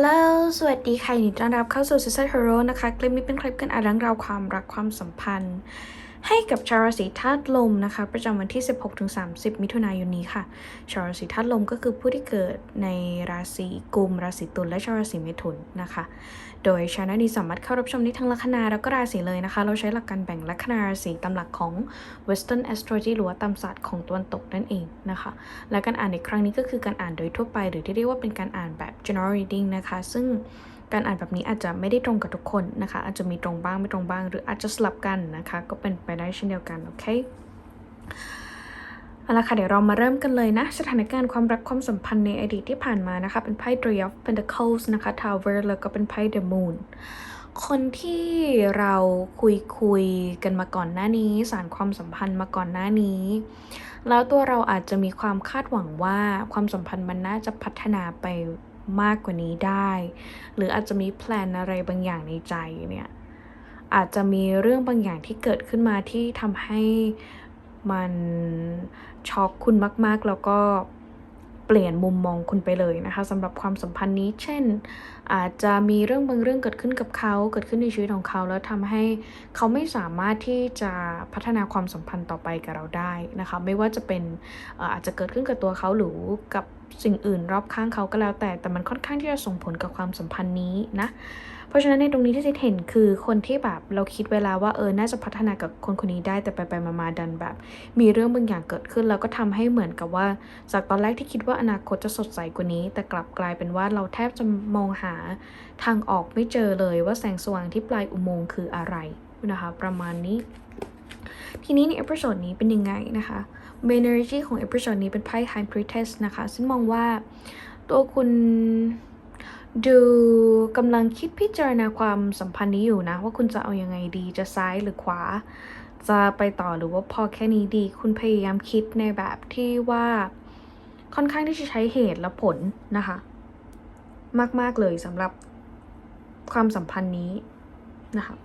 ลโหลสวัสดีค่ะยินดีต้อนรับเข้าสู่ Success Hero นะคะ คลิปนี้เป็นคลิปกันอ่านเรื่องราวความรักความสัมพันธ์ ให้กับชาวราศีธาตุลมนะคะ ประจำวันที่ 16-30 มิถุนายนนี้ค่ะ ชาวราศีธาตุลมก็คือผู้ที่เกิดในราศีกุม ราศีตุลและชาวราศีเมถุนนะคะ โดยชาแนลนี้สามารถเข้ารับชมได้ทั้งลัคนาแล้วก็ราศีเลยนะคะ เราใช้หลักการแบ่งลัคนาราศีตามหลักของ Western Astrology หรือว่าตามศาสตร์ของตะวันตกนั่นเองนะคะ และการอ่านในครั้งนี้ก็คือการอ่านโดยทั่วไป หรือที่เรียกว่าเป็นการอ่านแบบ general reading นะคะ ซึ่ง การอ่านแบบนี้อาจจะไม่ได้ตรงกับทุกคนนะคะ อาจจะมีตรงบ้างไม่ตรงบ้าง หรืออาจจะสลับกันนะคะ ก็เป็นไปได้เช่นเดียวกัน โอเคเอาละค่ะ เดี๋ยวเรามาเริ่มกันเลยนะ สถานการณ์ความรักความสัมพันธ์ในอดีตที่ผ่านมานะคะ เป็นไพ่ Three of Pentacles นะคะ Tower แล้วก็เป็นไพ่ The Moon คนที่เราคุยคุยกันมาก่อนหน้านี้ สารความสัมพันธ์มาก่อนหน้านี้ แล้วตัวเราอาจจะมีความคาดหวังว่าความสัมพันธ์มันน่าจะพัฒนาไป มากกว่านี้ได้ หรืออาจจะมีแพลนอะไรบางอย่างในใจเนี่ยอาจจะมีเรื่องบางอย่างที่เกิดขึ้นมาที่ทำให้มันช็อกคุณมาก ๆ แล้วก็เปลี่ยนมุมมองคุณไปเลยนะคะสำหรับความสัมพันธ์นี้ เช่น อาจจะมีเรื่องบางเรื่องเกิดขึ้นกับเขาเกิดขึ้นในชีวิตของเขาแล้วทำให้เขาไม่สามารถที่จะพัฒนาความสัมพันธ์ต่อไปกับเราได้นะคะ ไม่ว่าจะเป็นอาจจะเกิดขึ้นกับตัวเขาหรือกับ สิ่งอื่นรอบข้างเขาก็แล้วแต่ แต่มันค่อนข้างที่จะส่งผลกับความสัมพันธ์นี้นะ เพราะฉะนั้นในตรงนี้ที่เจเห็นคือคนที่แบบเราคิดเวลาว่าเออ น่าจะพัฒนากับคนคนนี้ได้ แต่ไปไปมามาดันแบบ มีเรื่องบางอย่างเกิดขึ้น แล้วก็ทำให้เหมือนกับว่า จากตอนแรกที่คิดว่าอนาคตจะสดใสกว่านี้ แต่กลับกลายเป็นว่าเราแทบจะมองหาทางออกไม่เจอเลยว่าแสงสว่างที่ปลายอุโมงค์คืออะไรนะคะ ประมาณนี้ ทีนี้ในเอพิโซดนี้เป็นยังไงนะคะ เมนเนอร์จีของเอพิโซดนี้เป็นไพ่ High Priestess นะคะ ซึ่งมองว่าตัวคุณดูกำลังคิดพิจารณาความสัมพันธ์นี้อยู่นะ ว่าคุณจะเอาอยัางไงดีจะซ้ายหรือขวา จะไปต่อหรือว่าพอแค่นี้ดี คุณพยายามคิดในแบบที่ว่าค่อนข้างที่จะใช้เหตุและผลนะคะ มาก ๆ เลยสำหรับความสัมพันธ์นี้นะคะ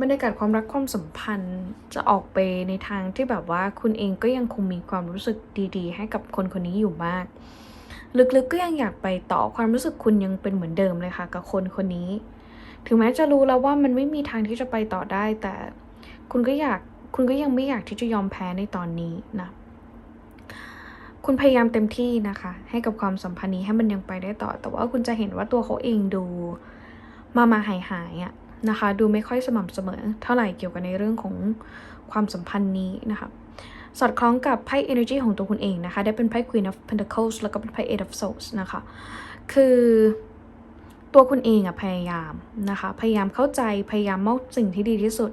บรรยากาศความรักความสัมพันธ์จะออกไปในทางที่แบบว่าคุณเองก็ยังคงมีความรู้สึกดีๆ ให้กับคนคนนี้อยู่มาก ลึกๆก็ยังอยากไปต่อความรู้สึกคุณยังเป็นเหมือนเดิมเลยค่ะ กับคนคนนี้ ถึงแม้จะรู้แล้วว่ามันไม่มีทางที่จะไปต่อได้ แต่คุณก็อยากคุณก็ยังไม่อยากที่จะยอมแพ้ในตอนนี้นะคุณพยายามเต็มที่นะคะ ให้กับความสัมพันธ์นี้ให้มันยังไปได้ต่อ แต่ว่าคุณจะเห็นว่าตัวเขาเองดูมามาหายหายๆอะ นะคะ ดูไม่ค่อยสม่ำเสมอ เท่าไหร่เกี่ยวกับในเรื่องของความสัมพันธ์นี้นะคะ สอดคล้องกับไพ่ energy ของตัวคุณเองนะคะ ได้เป็นไพ่ Queen of Pentacles แล้วก็เป็นไพ่ Eight of Swords นะคะ คือตัวคุณเองอะพยายามนะคะ พยายามเข้าใจ พยายามมอบสิ่งที่ดีที่สุด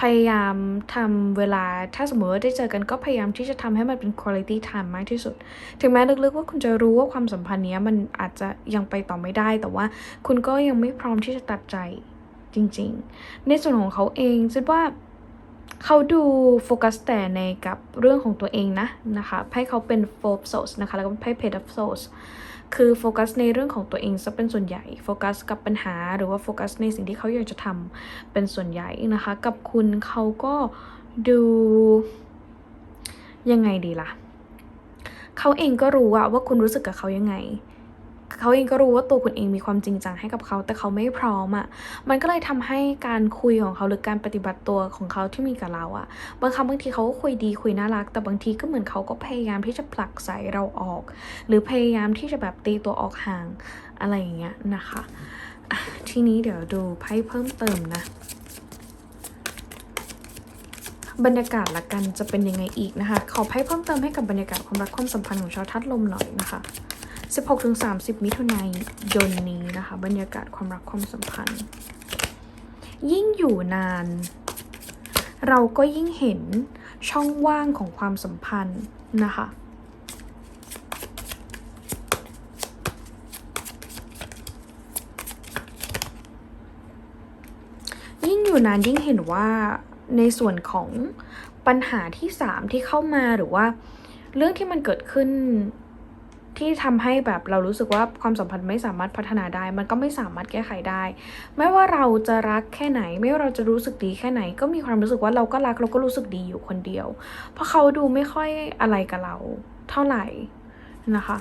พยายามทำเวลา ถ้าสมมติว่าได้เจอกันก็พยายามที่จะทำให้มันเป็น quality time มากที่สุด ถึงแม้ลึกๆว่าคุณจะรู้ว่าความสัมพันธ์เนี้ยมันอาจจะยังไปต่อไม่ได้ แต่ว่าคุณก็ยังไม่พร้อมที่จะตัดใจ จริง ๆ ในส่วนของเขาเองคิดว่าเขาดูโฟกัสแต่ในกับเรื่องของตัวเองนะนะคะไพ่เขาเป็น four of swords นะคะแล้วก็ไพ่ page of swords คือโฟกัสในเรื่องของตัวเองซะเป็นส่วนใหญ่โฟกัสกับปัญหาหรือว่าโฟกัสในสิ่งที่เขาอยากจะทำเป็นส่วนใหญ่นะคะ กับคุณเขาก็ดูยังไงดีล่ะ เขาเองก็รู้ว่าว่าคุณรู้สึกกับเขายังไง เขาเองก็รู้ว่าตัวคุณเองมีความจริงจังให้กับเขา แต่เขาไม่พร้อมอะ่ะ มันก็เลยทำให้การคุยของเขาหรือการปฏิบัติตัวของเขาที่มีกับเราอะ่ะ บางครั้งบางทีเขาก็คุยดีคุยน่ารัก แต่บางทีก็เหมือนเขาก็พยายามที่จะผลักใส่เราออก หรือพยายามที่จะแบบตีตัวออกห่างอะไรอย่างเงี้ยนะคะอะทีนี้เดี๋ยวดูไพ่เพิ่มเติมนะบรรยากาศละกันจะเป็นยังไงอีกนะคะ ขอไพ่เพิ่มเติมให้กับบรรยากาศความรักความสัมพันธ์ของชาวทัดลมหน่อยนะคะ 16-30 มิถุนายนนี้นะคะ บรรยากาศความรักความสัมพันธ์ ยิ่งอยู่นาน เราก็ยิ่งเห็นช่องว่างของความสัมพันธ์นะคะยิ่งอยู่นานยิ่งเห็นว่าในส่วนของปัญหาที่สามที่เข้ามาหรือว่า เรื่องที่มันเกิดขึ้น ที่ทำให้แบบเรารู้สึกว่าความสัมพันธ์ไม่สามารถพัฒนาได้ มันก็ไม่สามารถแก้ไขได้ ไม่ว่าเราจะรักแค่ไหน ไม่ว่าเราจะรู้สึกดีแค่ไหน ก็มีความรู้สึกว่าเราก็รักเราก็รู้สึกดีอยู่คนเดียว เพราะเขาดูไม่ค่อยอะไรกับเราเท่าไหร่นะคะ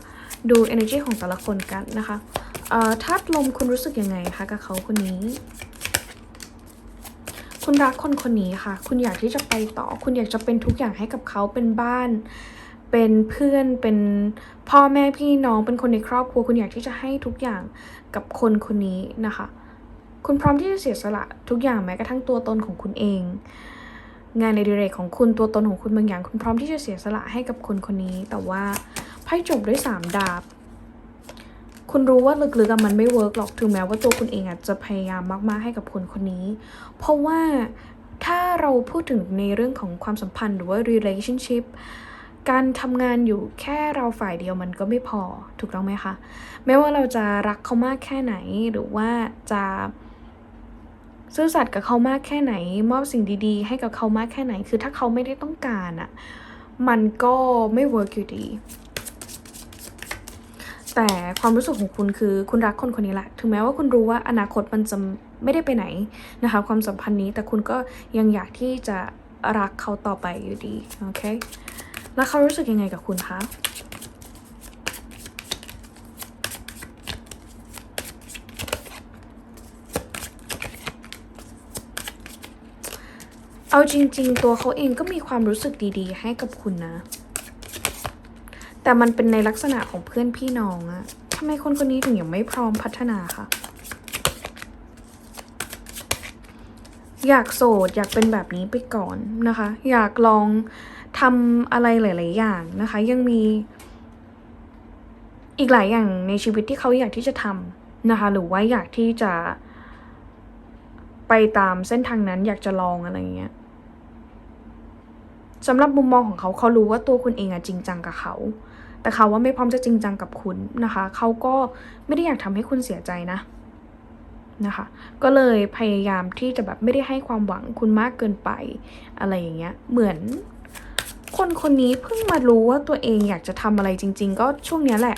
ดู energy ของแต่ละคนกันนะคะเอ่อธาตุลมคุณรู้สึกยังไงคะกับเขาคนนี้ คุณรักคนคนนี้ค่ะ คุณอยากที่จะไปต่อ คุณอยากจะเป็นทุกอย่างให้กับเขาเป็นบ้าน เป็นเพื่อนเป็นพ่อแม่พี่น้องเป็นคนในครอบครัวคุณอยากที่จะให้ทุกอย่างกับคนคนนี้นะคะ คุณพร้อมที่จะเสียสละทุกอย่างแม้กระทั่งตัวตนของคุณเอง งานในดิเรกของคุณตัวตนของคุณบางอย่าง คุณพร้อมที่จะเสียสละให้กับคนคนนี้ แต่ว่าไพ่จบด้วยสามดาบ คุณรู้ว่าลึกๆมันไม่เวิร์กหรอกถึงแม้ว่าตัวคุณเองอาจจะพยายามมากๆให้กับคนคนนี้ เพราะว่าถ้าเราพูดถึงในเรื่องของความสัมพันธ์หรือว่า relationship การทำงานอยู่แค่เราฝ่ายเดียวมันก็ไม่พอถูกต้องไหมคะไม่ว่าเราจะรักเขามากแค่ไหนหรือว่าจะซื่อสัตย์กับเขามากแค่ไหน มอบสิ่งดีๆ ให้กับเขามากแค่ไหน คือถ้าเขาไม่ได้ต้องการอะมันก็ไม่เวิร์กอยู่ดี แต่ความรู้สึกของคุณคือคุณรักคนคนนี้แหละ ถึงแม้ว่าคุณรู้ว่าอนาคตมันจะไม่ได้ไปไหนนะคะ ความสัมพันธ์นี้แต่คุณก็ยังอยากที่จะรักเขาต่อไปอยู่ดี โอเค แล้วเขารู้สึกยังไงกับคุณคะเอาจริงๆ ตัวเขาเองก็มีความรู้สึกดีๆ ให้กับคุณนะ แต่มันเป็นในลักษณะของเพื่อนพี่น้องอะทำไมคนคนนี้ถึงยังไม่พร้อมพัฒนาคะ อยากโสดอยากเป็นแบบนี้ไปก่อนนะคะ อยากลอง ทำอะไรหลาย ๆ อย่างนะคะ ยังมีอีกหลายอย่างในชีวิตที่เขาอยากที่จะทำนะคะ หรือว่าอยากที่จะไปตามเส้นทางนั้นอยากจะลองอะไรเงี้ยสำหรับมุมมองของเขาเขารู้ว่าตัวคุณเองอะจริงจังกับเขา แต่เขาว่าไม่พร้อมจะจริงจังกับคุณนะคะ เขาก็ไม่ได้อยากทำให้คุณเสียใจนะนะคะ ก็เลยพยายามที่จะแบบไม่ได้ให้ความหวังคุณมากเกินไปอะไรอย่างเงี้ย เหมือน คนคนนี้เพิ่งมารู้ว่าตัวเองอยากจะทำอะไรจริง ๆ ก็ช่วงเนี้ยแหละ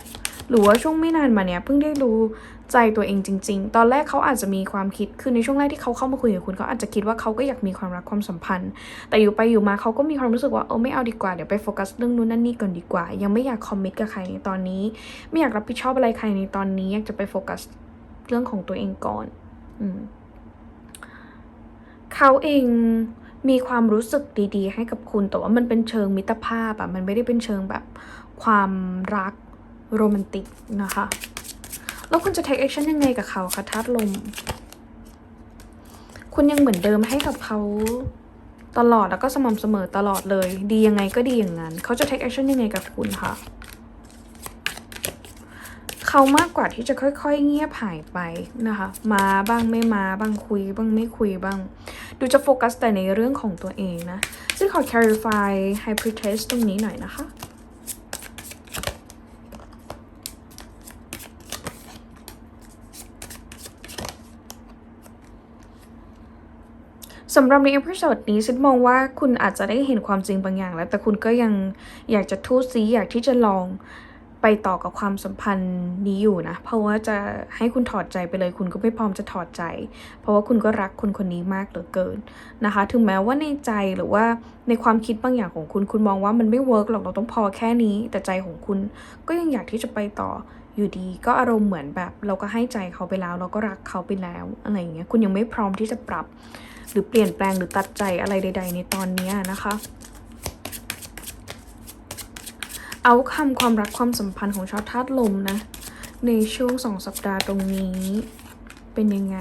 หรือว่าช่วงไม่นานมาเนี้ยเพิ่งได้รู้ใจตัวเองจริง ๆ ตอนแรกเขาอาจจะมีความคิด คือในช่วงแรกที่เขาเข้ามาคุยกับคุณเขาอาจจะคิดว่าเขาก็อยากมีความรักความสัมพันธ์ แต่อยู่ไปอยู่มาเขาก็มีความรู้สึกว่าเออไม่เอาดีกว่า เดี๋ยวไปโฟกัสเรื่องนู้นนั่นนี่ก่อนดีกว่า ยังไม่อยากคอมมิตกับใครในตอนนี้ ไม่อยากรับผิดชอบอะไรใครในตอนนี้ อยากจะไปโฟกัสเรื่องของตัวเองก่อน อืมเขาเอง มีความรู้สึกดีๆ ให้กับคุณ แต่ว่ามันเป็นเชิงมิตรภาพอะมันไม่ได้เป็นเชิงแบบความรักโรแมนติกนะคะ แล้วคุณจะ take action ยังไงกับเขาคะธาตุลม คุณยังเหมือนเดิมให้กับเขาตลอดแล้วก็สม่ำเสมอตลอดเลย ดียังไงก็ดีอย่างนั้น เขาจะ take action ยังไงกับคุณคะเขามากกว่าที่จะค่อย ๆ เงียบหายไปนะคะ มาบ้างไม่มาบ้างคุยบ้างไม่คุยบ้าง ดูจะโฟกัสแต่ในเรื่องของตัวเองนะ ซึ่งขอ clarify hypothesis ตรงนี้หน่อยนะคะ สำหรับในเอพิโซดนี้ฉันมองว่าคุณอาจจะได้เห็นความจริงบางอย่างแล้ว แต่คุณก็ยังอยากจะทูตซีอยากที่จะลอง ไปต่อกับความสัมพันธ์นี้อยู่นะ เพราะว่าจะให้คุณถอดใจไปเลย คุณก็ไม่พร้อมจะถอดใจ เพราะว่าคุณก็รักคนคนนี้มากเหลือเกินนะคะ ถึงแม้ว่าในใจหรือว่าในความคิดบางอย่างของคุณ คุณมองว่ามันไม่เวิร์กหรอกเราต้องพอแค่นี้ แต่ใจของคุณก็ยังอยากที่จะไปต่ออยู่ดี ก็อารมณ์เหมือนแบบ เราก็ให้ใจเขาไปแล้ว เราก็รักเขาไปแล้วอะไรอย่างเงี้ย คุณยังไม่พร้อมที่จะปรับ หรือเปลี่ยนแปลงหรือตัดใจอะไรใด ๆ ในตอนนี้นะคะ เอาคำความรักความสัมพันธ์ของชาวธาตุลมนะ ในช่วงสองสัปดาห์ตรงนี้เป็นยังไง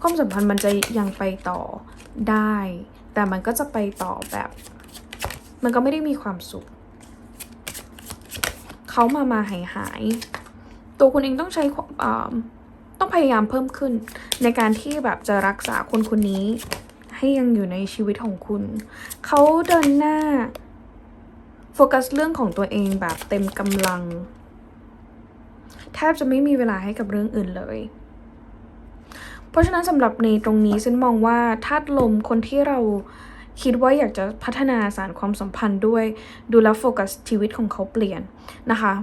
ความสัมพันธ์มันจะยังไปต่อได้ แต่มันก็จะไปต่อแบบ มันก็ไม่ได้มีความสุข เขามามาหายหายๆตัวคุณเองต้องใช้ต้องพยายามเพิ่มขึ้น ในการที่แบบจะรักษาคนคนนี้ ให้ยังอยู่ในชีวิตของคุณ เขาเดินหน้า โฟกัสเรื่องของตัวเองแบบเต็มกำลัง แทบจะไม่มีเวลาให้กับเรื่องอื่นเลย เพราะฉะนั้นสำหรับในตรงนี้ฉันมองว่าธาตุลมคนที่เราคิดว่าอยากจะพัฒนาสารความสัมพันธ์ด้วย ดูแลโฟกัสชีวิตของเขาเปลี่ยนนะคะ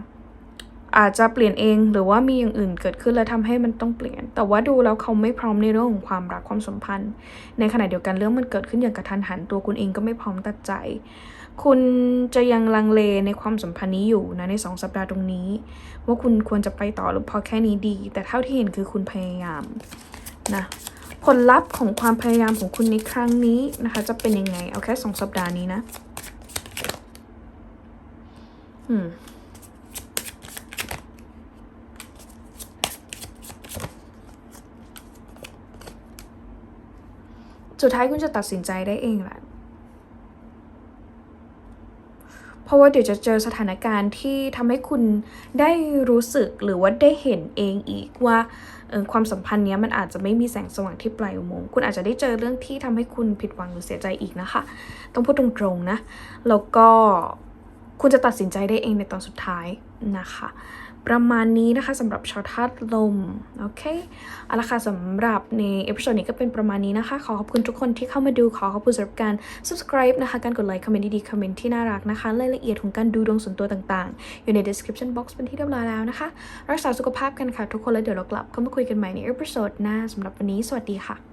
อาจจะเปลี่ยนเองหรือว่ามีอย่างอื่นเกิดขึ้นแล้วทำให้มันต้องเปลี่ยน แต่ว่าดูแล้วเขาไม่พร้อมในเรื่องของความรักความสัมพันธ์ ในขณะเดียวกันเรื่องมันเกิดขึ้นอย่างกระทันหันตัวคุณเองก็ไม่พร้อมตัดใจ คุณจะยังลังเลในความสัมพันธ์นี้อยู่นะในสองสัปดาห์ตรงนี้ ว่าคุณควรจะไปต่อหรือพอแค่นี้ดี แต่เท่าที่เห็นคือคุณพยายามนะผลลัพธ์ของความพยายามของคุณในครั้งนี้นะคะ จะเป็นยังไง เอาแค่สองสัปดาห์นี้นะอืมสุดท้ายคุณจะตัดสินใจได้เองแหละ เพ ราะว่าเดี๋ยวจะเจอสถานการณ์ที่ทำให้คุณได้รู้สึกหรือว่าได้เห็นเองอีกว่าความสัมพันธ์เนี้ยมันอาจจะไม่มีแสงสว่างที่ปลายอุโมงค์คุณอาจจะได้เจอเรื่องที่ทำให้คุณผิดหวังหรือเสียใจอีกนะคะ ต้องพูดตรงๆนะ แล้วก็คุณจะตัดสินใจได้เองในตอนสุดท้ายนะคะ ประมาณนี้นะคะสำหรับชาวธาตุลม โอเคเอาละค่ะสำหรับในเอพิโซดนี้ก็เป็นประมาณนี้นะคะ ขอขอบคุณทุกคนที่เข้ามาดูขอขอบคุณสำหรับการ subscribe นะคะ การกดไลค์คอมเมนต์ดีๆคอมเมนต์ที่น่ารักนะคะรายละเอียดของการดูดวงส่วนตัวต่างๆ อยู่ใน description box เป็นที่เรียบร้อยแล้วนะคะ รักษาสุขภาพกันค่ะทุกคนแล้วเดี๋ยวเรากลับเข้ามาคุยกันใหม่ในเอพิโซดหน้าสำหรับวันนี้สวัสดีค่ะ